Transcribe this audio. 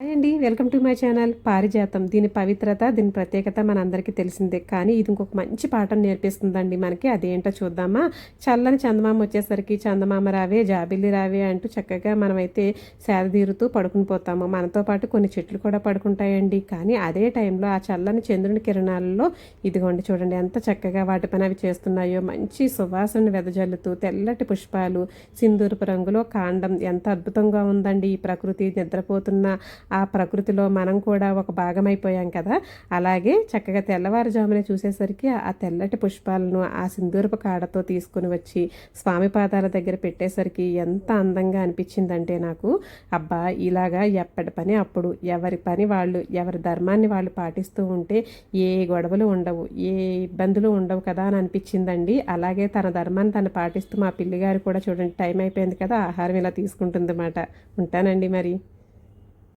Hi అండి welcome to my channel పారిజాతం. దీని పవిత్రత దీని ప్రత్యేకత మనందరికీ తెలిసిందే. కానీ ఇది ఇంకొక మంచి పాఠం నేర్పిస్తుందండి మనకి. అదేంటో చూద్దామా? చల్లని చందమామ వచ్చేసరికి చందమామ రావే జాబిల్లి రావే అంటూ చక్కగా మనమైతే సేదతీరుతూ పడుకుని పోతాము. మనతో పాటు కొన్ని చెట్లు కూడా పడుకుంటాయండి. కానీ అదే టైంలో ఆ చల్లని చంద్రుని కిరణాలలో ఇదిగోండి చూడండి ఎంత చక్కగా వాటి పని అవి చేస్తున్నాయో. మంచి సువాసన వెదజల్లుతూ తెల్లటి పుష్పాలు సింధూరపు రంగులో కాండం ఎంత అద్భుతంగా ఉందండి. ఈ ప్రకృతి నిద్రపోతున్న ఆ ప్రకృతిలో మనం కూడా ఒక భాగమైపోయాం కదా. అలాగే చక్కగా తెల్లవారుజామునే చూసేసరికి ఆ తెల్లటి పుష్పాలను ఆ సింధూరపు కాడతో తీసుకుని వచ్చి స్వామి పాదాల దగ్గర పెట్టేసరికి ఎంత అందంగా అనిపించిందంటే నాకు అబ్బా ఇలాగా ఎప్పటి పని అప్పుడు? ఎవరి పని వాళ్ళు ఎవరి ధర్మాన్ని వాళ్ళు పాటిస్తూ ఉంటే ఏ గొడవలు ఉండవు ఏ ఇబ్బందులు ఉండవు కదా అని అనిపించిందండి. అలాగే తన ధర్మాన్ని తను పాటిస్తూ మా పిల్లిగారు కూడా చూడండి టైం అయిపోయింది కదా ఆహారం ఇలా తీసుకుంటుంది ఉంటానండి మరి.